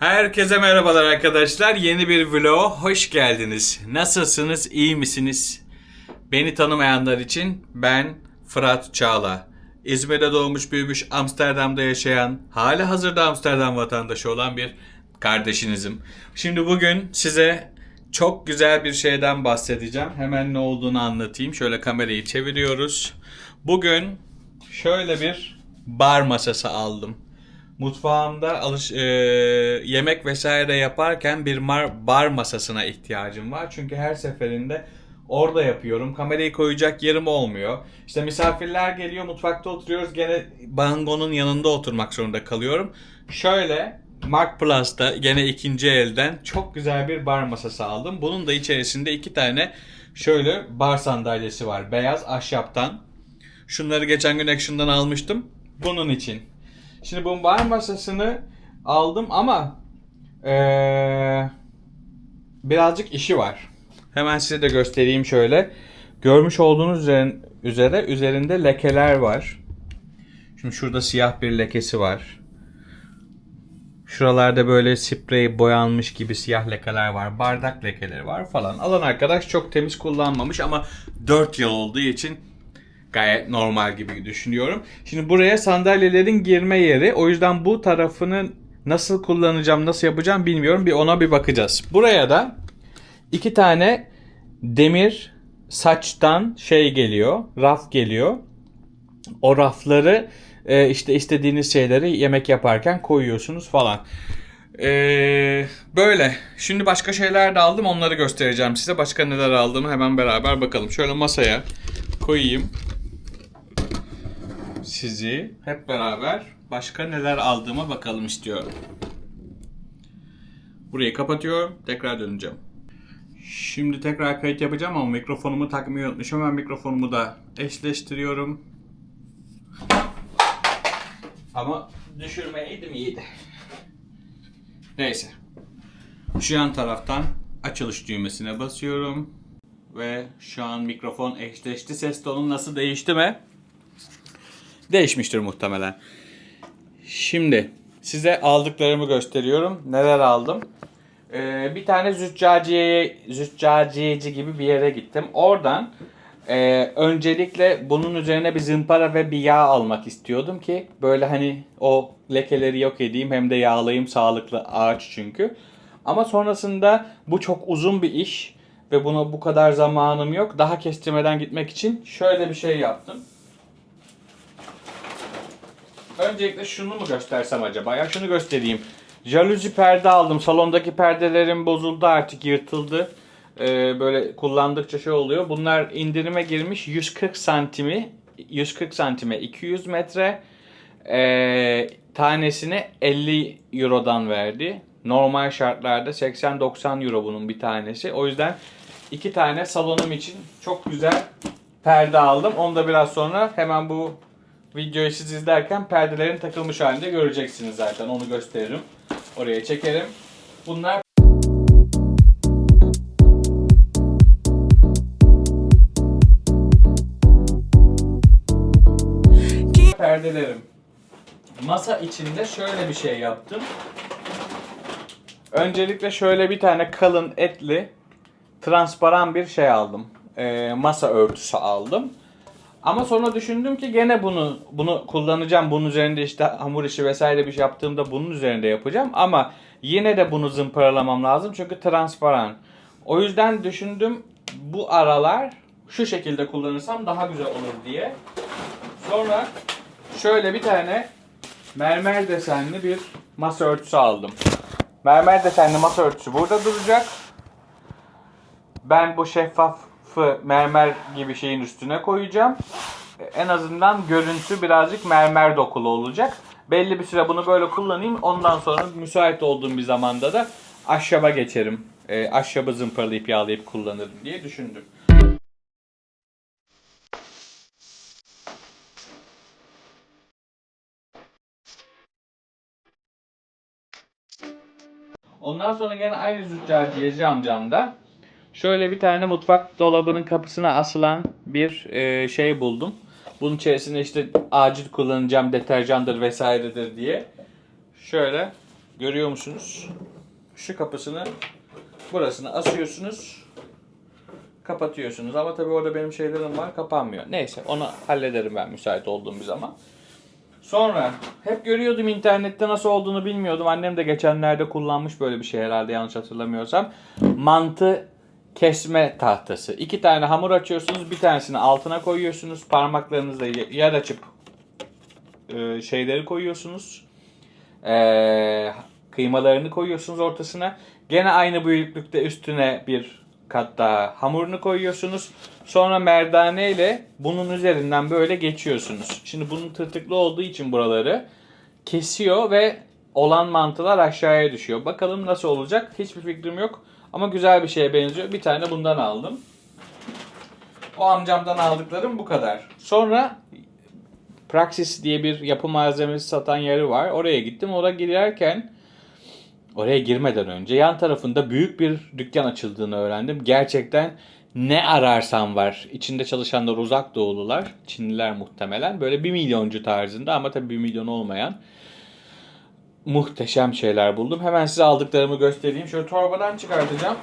Herkese merhabalar arkadaşlar. Yeni bir vloga hoş geldiniz. Nasılsınız? İyi misiniz? Beni tanımayanlar için ben Fırat Çağla. İzmir'de doğmuş büyümüş Amsterdam'da yaşayan, hala hazırda Amsterdam vatandaşı olan bir kardeşinizim. Şimdi bugün size çok güzel bir şeyden bahsedeceğim. Hemen ne olduğunu anlatayım. Şöyle kamerayı çeviriyoruz. Bugün şöyle bir bar masası aldım mutfağımda alış e, yemek vesaire yaparken bir mar, bar masasına ihtiyacım var. Çünkü her seferinde orada yapıyorum. Kamerayı koyacak yerim olmuyor. İşte misafirler geliyor, mutfakta oturuyoruz. Gene bangonun yanında oturmak zorunda kalıyorum. Şöyle Mark Plus'ta gene ikinci elden çok güzel bir bar masası aldım. Bunun da içerisinde iki tane şöyle bar sandalyesi var. Beyaz ahşaptan. Şunları geçen gün Action'dan almıştım. Bunun için. Şimdi bu bar masasını aldım ama eee, birazcık işi var. Hemen size de göstereyim şöyle. Görmüş olduğunuz üzere üzerinde lekeler var. Şimdi şurada siyah bir lekesi var. Şuralarda böyle sprey boyanmış gibi siyah lekeler var. Bardak lekeleri var falan. Alan arkadaş çok temiz kullanmamış ama 4 yıl olduğu için gayet normal gibi düşünüyorum. Şimdi buraya sandalyelerin girme yeri. O yüzden bu tarafını nasıl kullanacağım, nasıl yapacağım bilmiyorum. Bir ona bir bakacağız. Buraya da iki tane demir saçtan şey geliyor, raf geliyor. O rafları e, işte istediğiniz şeyleri yemek yaparken koyuyorsunuz falan. Ee, böyle. Şimdi başka şeyler de aldım. Onları göstereceğim size. Başka neler aldığımı hemen beraber bakalım. Şöyle masaya koyayım sizi hep beraber başka neler aldığıma bakalım istiyorum. Burayı kapatıyorum. Tekrar döneceğim. Şimdi tekrar kayıt yapacağım ama mikrofonumu takmayı unutmuşum. Hemen mikrofonumu da eşleştiriyorum. Ama düşürmeyeydim iyiydi. Neyse. Şu yan taraftan açılış düğmesine basıyorum. Ve şu an mikrofon eşleşti. Ses tonu nasıl değişti mi? Değişmiştir muhtemelen. Şimdi size aldıklarımı gösteriyorum. Neler aldım? Ee, bir tane züccaciye, züccaciyeci gibi bir yere gittim. Oradan e, öncelikle bunun üzerine bir zımpara ve bir yağ almak istiyordum ki böyle hani o lekeleri yok edeyim hem de yağlayayım sağlıklı ağaç çünkü. Ama sonrasında bu çok uzun bir iş ve buna bu kadar zamanım yok. Daha kestirmeden gitmek için şöyle bir şey yaptım. Öncelikle şunu mu göstersem acaba? Ya şunu göstereyim. Jaluzi perde aldım. Salondaki perdelerim bozuldu artık yırtıldı. Ee, böyle kullandıkça şey oluyor. Bunlar indirime girmiş 140 santimi 140 santime 200 metre ee, tanesini 50 eurodan verdi. Normal şartlarda 80-90 euro bunun bir tanesi. O yüzden iki tane salonum için çok güzel perde aldım. Onu da biraz sonra hemen bu Videoyu siz izlerken perdelerin takılmış halinde göreceksiniz zaten. Onu gösteririm. Oraya çekerim. Bunlar perdelerim. Masa içinde şöyle bir şey yaptım. Öncelikle şöyle bir tane kalın etli transparan bir şey aldım. Ee, masa örtüsü aldım. Ama sonra düşündüm ki gene bunu bunu kullanacağım. Bunun üzerinde işte hamur işi vesaire bir şey yaptığımda bunun üzerinde yapacağım. Ama yine de bunu zımparalamam lazım çünkü transparan. O yüzden düşündüm bu aralar şu şekilde kullanırsam daha güzel olur diye. Sonra şöyle bir tane mermer desenli bir masa örtüsü aldım. Mermer desenli masa örtüsü burada duracak. Ben bu şeffafı mermer gibi şeyin üstüne koyacağım. En azından görüntü birazcık mermer dokulu olacak. Belli bir süre bunu böyle kullanayım. Ondan sonra müsait olduğum bir zamanda da ahşaba geçerim. E, ahşabı zımparalayıp yağlayıp kullanırım diye düşündüm. Ondan sonra gene aynı züccaciyeci amcamda şöyle bir tane mutfak dolabının kapısına asılan bir e, şey buldum. Bunun içerisinde işte acil kullanacağım deterjandır vesairedir diye. Şöyle Görüyor musunuz? Şu kapısını burasını asıyorsunuz. Kapatıyorsunuz. Ama tabii orada benim şeylerim var. Kapanmıyor. Neyse onu hallederim ben müsait olduğum bir zaman. Sonra hep görüyordum internette nasıl olduğunu bilmiyordum. Annem de geçenlerde kullanmış böyle bir şey herhalde yanlış hatırlamıyorsam. Mantı kesme tahtası. İki tane hamur açıyorsunuz. Bir tanesini altına koyuyorsunuz. Parmaklarınızla yer açıp e, şeyleri koyuyorsunuz. E, kıymalarını koyuyorsunuz ortasına. Gene aynı büyüklükte üstüne bir kat daha hamurunu koyuyorsunuz. Sonra merdane ile bunun üzerinden böyle geçiyorsunuz. Şimdi bunun tırtıklı olduğu için buraları kesiyor ve olan mantılar aşağıya düşüyor. Bakalım nasıl olacak? Hiçbir fikrim yok. Ama güzel bir şeye benziyor. Bir tane bundan aldım. O amcamdan aldıklarım bu kadar. Sonra Praxis diye bir yapı malzemesi satan yeri var. Oraya gittim. Oraya girerken oraya girmeden önce yan tarafında büyük bir dükkan açıldığını öğrendim. Gerçekten ne ararsam var. İçinde çalışanlar uzak doğulular. Çinliler muhtemelen. Böyle bir milyoncu tarzında ama tabii bir milyon olmayan muhteşem şeyler buldum. Hemen size aldıklarımı göstereyim. Şöyle torbadan çıkartacağım.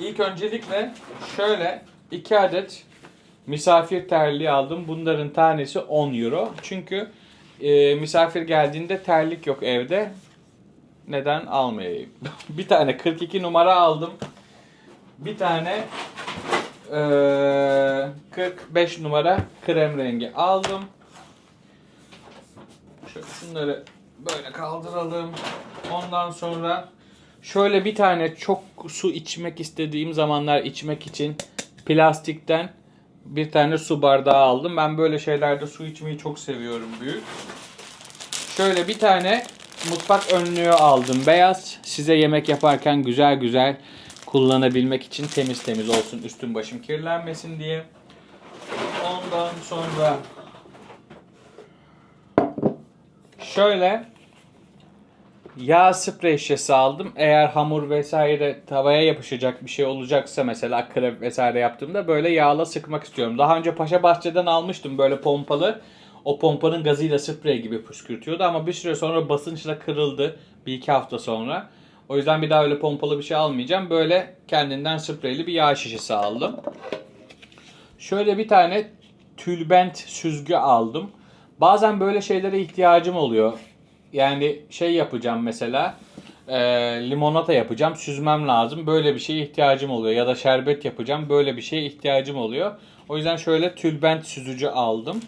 İlk öncelikle şöyle iki adet misafir terliği aldım. Bunların tanesi 10 euro. Çünkü e, misafir geldiğinde terlik yok evde. Neden almayayım? bir tane 42 numara aldım. Bir tane e, 45 numara krem rengi aldım. Şöyle şunları böyle kaldıralım. Ondan sonra şöyle bir tane çok su içmek istediğim zamanlar içmek için plastikten bir tane su bardağı aldım. Ben böyle şeylerde su içmeyi çok seviyorum büyük. Şöyle bir tane mutfak önlüğü aldım. Beyaz. Size yemek yaparken güzel güzel kullanabilmek için temiz temiz olsun. Üstüm başım kirlenmesin diye. Ondan sonra şöyle yağ sprey şişesi aldım. Eğer hamur vesaire tavaya yapışacak bir şey olacaksa mesela krep vesaire yaptığımda böyle yağla sıkmak istiyorum. Daha önce Paşa Bahçe'den almıştım böyle pompalı. O pompanın gazıyla sprey gibi püskürtüyordu ama bir süre sonra basınçla kırıldı. Bir iki hafta sonra. O yüzden bir daha öyle pompalı bir şey almayacağım. Böyle kendinden spreyli bir yağ şişesi aldım. Şöyle bir tane tülbent süzgü aldım. Bazen böyle şeylere ihtiyacım oluyor. Yani şey yapacağım mesela e, limonata yapacağım süzmem lazım. Böyle bir şeye ihtiyacım oluyor. Ya da şerbet yapacağım böyle bir şeye ihtiyacım oluyor. O yüzden şöyle tülbent süzücü aldım.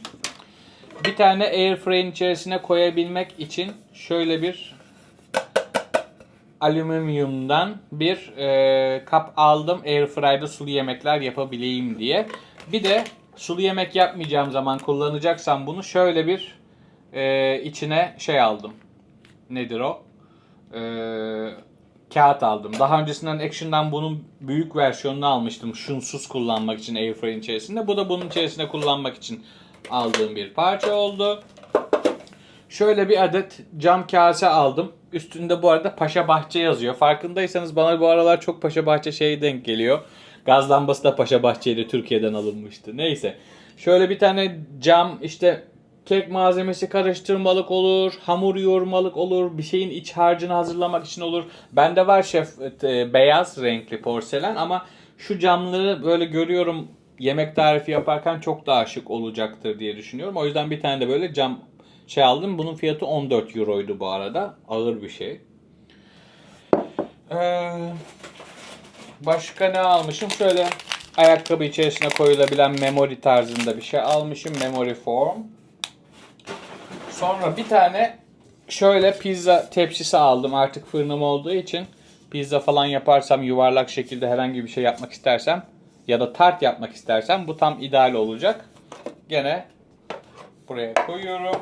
Bir tane airfryer'in içerisine koyabilmek için şöyle bir alüminyumdan bir e, kap aldım. Airfryer'da sulu yemekler yapabileyim diye. Bir de sulu yemek yapmayacağım zaman kullanacaksam bunu şöyle bir e, içine şey aldım. Nedir o? E, kağıt aldım. Daha öncesinden Action'dan bunun büyük versiyonunu almıştım. Şunsuz kullanmak için Airfryer'in içerisinde. Bu da bunun içerisinde kullanmak için aldığım bir parça oldu. Şöyle bir adet cam kase aldım. Üstünde bu arada Paşa Bahçe yazıyor. Farkındaysanız bana bu aralar çok Paşa Bahçe şeyi denk geliyor. Gaz lambası da Paşa Bahçe ile Türkiye'den alınmıştı. Neyse. Şöyle bir tane cam işte kek malzemesi karıştırmalık olur, hamur yoğurmalık olur, bir şeyin iç harcını hazırlamak için olur. Bende var şef e, beyaz renkli porselen ama şu camları böyle görüyorum yemek tarifi yaparken çok daha şık olacaktır diye düşünüyorum. O yüzden bir tane de böyle cam şey aldım. Bunun fiyatı 14 euroydu bu arada. Ağır bir şey. Ee, başka ne almışım? Şöyle ayakkabı içerisine koyulabilen memory tarzında bir şey almışım. Memory form. Sonra bir tane şöyle pizza tepsisi aldım. Artık fırınım olduğu için pizza falan yaparsam yuvarlak şekilde herhangi bir şey yapmak istersem ya da tart yapmak istersem bu tam ideal olacak. Gene buraya koyuyorum.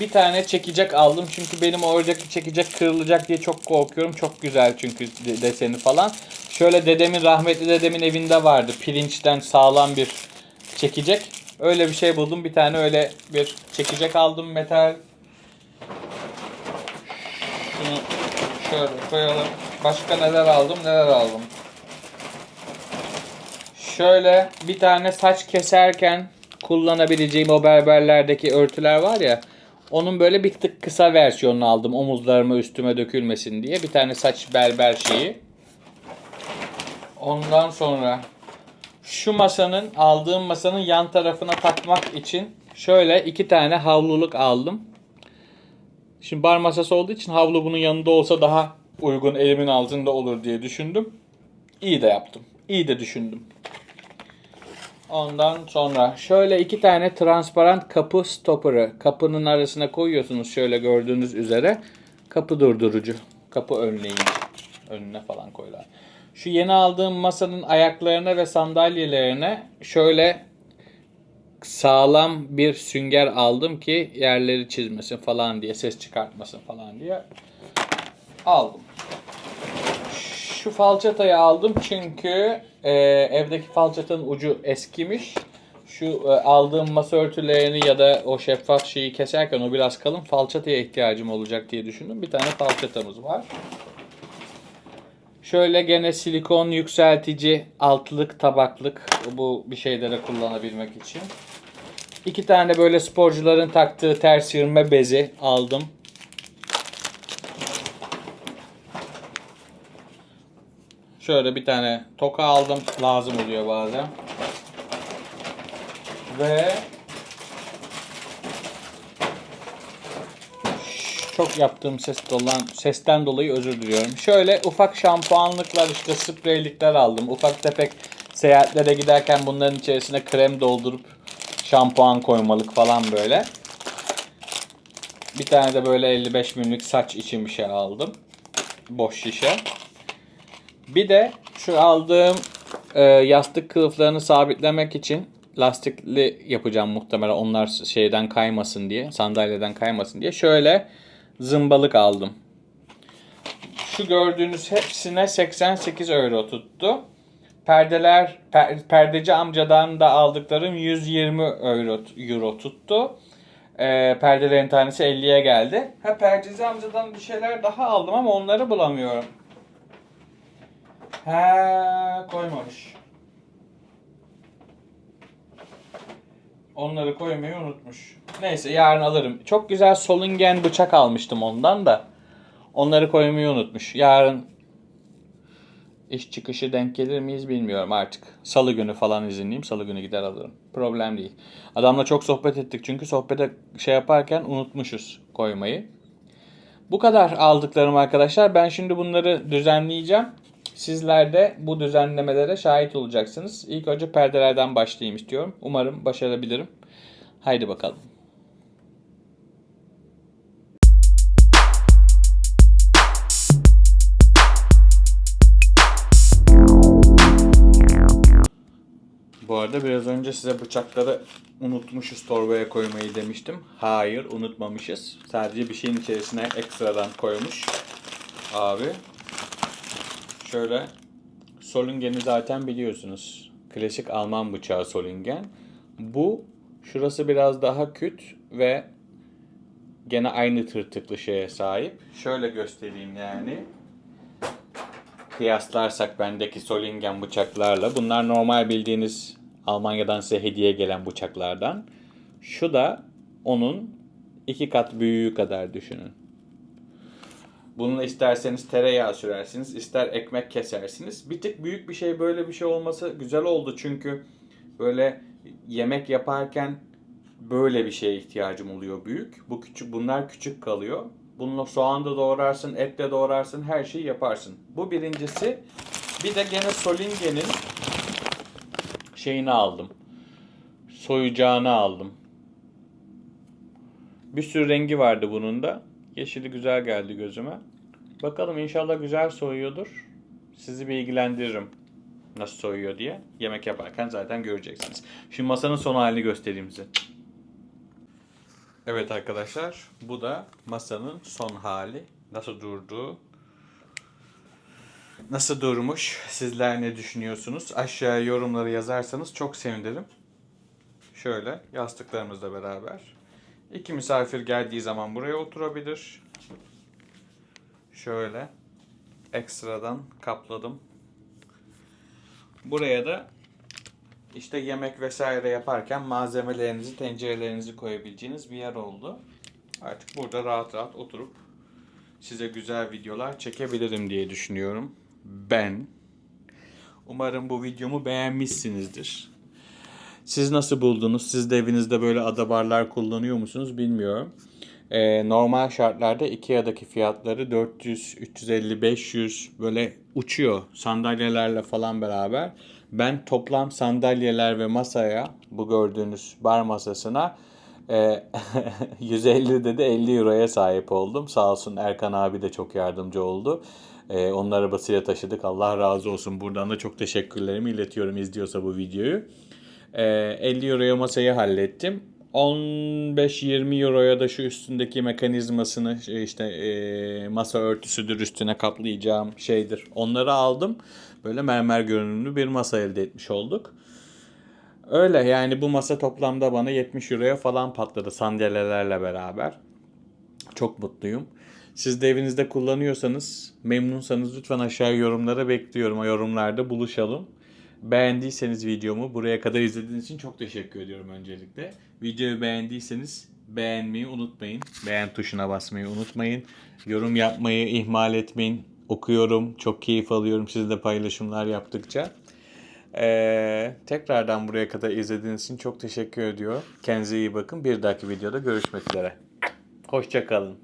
Bir tane çekecek aldım çünkü benim oradaki çekecek kırılacak diye çok korkuyorum. Çok güzel çünkü de- deseni falan. Şöyle dedemin rahmetli dedemin evinde vardı. Pirinçten sağlam bir çekecek. Öyle bir şey buldum. Bir tane öyle bir çekecek aldım metal. Şunu şöyle koyalım. Başka neler aldım neler aldım. Şöyle bir tane saç keserken kullanabileceğim o berberlerdeki örtüler var ya. Onun böyle bir tık kısa versiyonunu aldım omuzlarıma üstüme dökülmesin diye. Bir tane saç berber şeyi. Ondan sonra şu masanın aldığım masanın yan tarafına takmak için şöyle iki tane havluluk aldım. Şimdi bar masası olduğu için havlu bunun yanında olsa daha uygun elimin altında olur diye düşündüm. İyi de yaptım. İyi de düşündüm. Ondan sonra şöyle iki tane transparan kapı stopper'ı kapının arasına koyuyorsunuz şöyle gördüğünüz üzere. Kapı durdurucu, kapı önleyici. Önüne falan koyuyorlar. Şu yeni aldığım masanın ayaklarına ve sandalyelerine şöyle sağlam bir sünger aldım ki yerleri çizmesin falan diye, ses çıkartmasın falan diye aldım. Şu falçatayı aldım çünkü e, evdeki falçatanın ucu eskimiş. Şu e, aldığım masa örtülerini ya da o şeffaf şeyi keserken o biraz kalın falçataya ihtiyacım olacak diye düşündüm. Bir tane falçatamız var. Şöyle gene silikon yükseltici altlık tabaklık bu bir şeylere kullanabilmek için. İki tane böyle sporcuların taktığı ters yırma bezi aldım. Şöyle bir tane toka aldım. Lazım oluyor bazen. Ve çok yaptığım ses dolan sesten dolayı özür diliyorum. Şöyle ufak şampuanlıklar işte spreylikler aldım. Ufak tefek seyahatlere giderken bunların içerisine krem doldurup şampuan koymalık falan böyle. Bir tane de böyle 55 milimlik saç için bir şey aldım. Boş şişe. Bir de şu aldığım e, yastık kılıflarını sabitlemek için lastikli yapacağım muhtemelen onlar şeyden kaymasın diye, sandalyeden kaymasın diye. Şöyle zımbalık aldım. Şu gördüğünüz hepsine 88 euro tuttu. Perdeler, per- perdeci amcadan da aldıklarım 120 euro, euro tuttu. E, perdelerin tanesi 50'ye geldi. Ha perdeci amcadan bir şeyler daha aldım ama onları bulamıyorum. He koymamış. Onları koymayı unutmuş. Neyse yarın alırım. Çok güzel Solingen bıçak almıştım ondan da. Onları koymayı unutmuş. Yarın iş çıkışı denk gelir miyiz bilmiyorum artık. Salı günü falan izinliyim. Salı günü gider alırım. Problem değil. Adamla çok sohbet ettik çünkü sohbete şey yaparken unutmuşuz koymayı. Bu kadar aldıklarım arkadaşlar. Ben şimdi bunları düzenleyeceğim. Sizler de bu düzenlemelere şahit olacaksınız. İlk önce perdelerden başlayayım istiyorum. Umarım başarabilirim. Haydi bakalım. Bu arada biraz önce size bıçakları unutmuşuz torbaya koymayı demiştim. Hayır unutmamışız. Sadece bir şeyin içerisine ekstradan koymuş. Abi Şöyle Solingen'i zaten biliyorsunuz. Klasik Alman bıçağı Solingen. Bu şurası biraz daha küt ve gene aynı tırtıklı şeye sahip. Şöyle göstereyim yani. Kıyaslarsak bendeki Solingen bıçaklarla. Bunlar normal bildiğiniz Almanya'dan size hediye gelen bıçaklardan. Şu da onun iki kat büyüğü kadar düşünün. Bununla isterseniz tereyağı sürersiniz, ister ekmek kesersiniz. Bir tık büyük bir şey böyle bir şey olması güzel oldu çünkü böyle yemek yaparken böyle bir şeye ihtiyacım oluyor büyük. Bu küçük bunlar küçük kalıyor. Bununla soğan da doğrarsın, et de doğrarsın, her şeyi yaparsın. Bu birincisi. Bir de gene Solingen'in şeyini aldım. Soyacağını aldım. Bir sürü rengi vardı bunun da. Yeşili güzel geldi gözüme. Bakalım inşallah güzel soyuyordur. Sizi bilgilendiririm nasıl soyuyor diye. Yemek yaparken zaten göreceksiniz. Şimdi masanın son halini göstereyim size. Evet arkadaşlar bu da masanın son hali. Nasıl durduğu. Nasıl durmuş? Sizler ne düşünüyorsunuz? Aşağıya yorumları yazarsanız çok sevinirim. Şöyle yastıklarımızla beraber. İki misafir geldiği zaman buraya oturabilir. Şöyle ekstradan kapladım. Buraya da işte yemek vesaire yaparken malzemelerinizi, tencerelerinizi koyabileceğiniz bir yer oldu. Artık burada rahat rahat oturup size güzel videolar çekebilirim diye düşünüyorum. Ben. Umarım bu videomu beğenmişsinizdir. Siz nasıl buldunuz? Siz de evinizde böyle adabarlar kullanıyor musunuz bilmiyorum. Ee, normal şartlarda Ikea'daki fiyatları 400, 350, 500 böyle uçuyor sandalyelerle falan beraber. Ben toplam sandalyeler ve masaya bu gördüğünüz bar masasına e, 150'de de 50 euroya sahip oldum. Sağ olsun Erkan abi de çok yardımcı oldu. E, onun arabasıyla taşıdık. Allah razı olsun. Buradan da çok teşekkürlerimi iletiyorum izliyorsa bu videoyu. E, 50 euroya masayı hallettim. 15-20 euroya da şu üstündeki mekanizmasını şey işte e, masa örtüsüdür üstüne kaplayacağım şeydir. Onları aldım. Böyle mermer görünümlü bir masa elde etmiş olduk. Öyle yani bu masa toplamda bana 70 euroya falan patladı sandalyelerle beraber. Çok mutluyum. Siz de evinizde kullanıyorsanız, memnunsanız lütfen aşağı yorumlara bekliyorum. O yorumlarda buluşalım. Beğendiyseniz videomu buraya kadar izlediğiniz için çok teşekkür ediyorum öncelikle. Videoyu beğendiyseniz beğenmeyi unutmayın. Beğen tuşuna basmayı unutmayın. Yorum yapmayı ihmal etmeyin. Okuyorum, çok keyif alıyorum sizle paylaşımlar yaptıkça. Ee, tekrardan buraya kadar izlediğiniz için çok teşekkür ediyorum. Kendinize iyi bakın. Bir dahaki videoda görüşmek üzere. Hoşçakalın.